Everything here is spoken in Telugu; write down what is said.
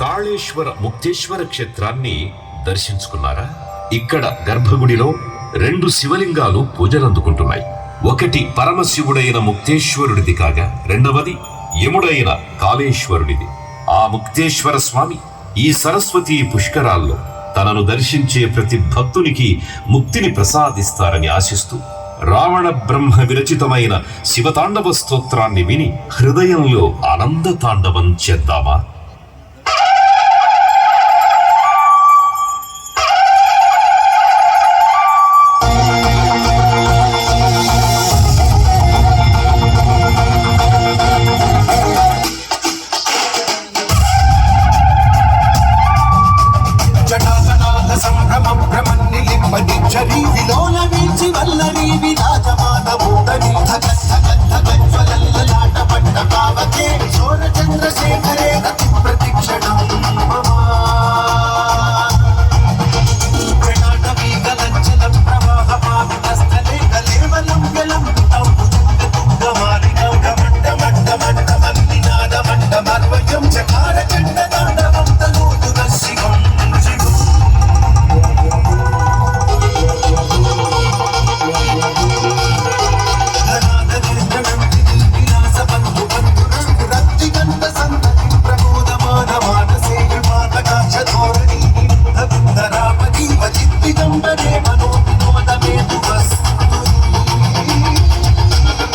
కాళేశ్వర ముక్తేశ్వర క్షేత్రాన్ని దర్శించుకున్నారా? ఇక్కడ గర్భగుడిలో రెండు శివలింగాలు పూజలందుకుంటున్నాయి ఒకటి పరమశివుడైన ముక్తేశ్వరుడిది కాగా రెండవది యముడైన కాళేశ్వరుడిది. ఆ ముక్తేశ్వర స్వామి ఈ సరస్వతి పుష్కరాల్లో తనను దర్శించే ప్రతి భక్తునికి ముక్తిని ప్రసాదిస్తారని ఆశిస్తూ రావణ బ్రహ్మ విరచితమైన శివతాండవ స్తోత్రాన్ని విని హృదయంలో ఆనంద తాండవం చేద్దామా? జటాజనాల సంభ్రమం భ్రమన్నిలింపని చరి విలోల వీచి వల్లరి విరాజమాన మూడని ధగ ధగ ధగ పట్ట పావకే చోర చంద్రశేఖరే రతి ప్రతిక్షణం ప్రణాటవీగలంచలం ప్రవాహమావితస్థలే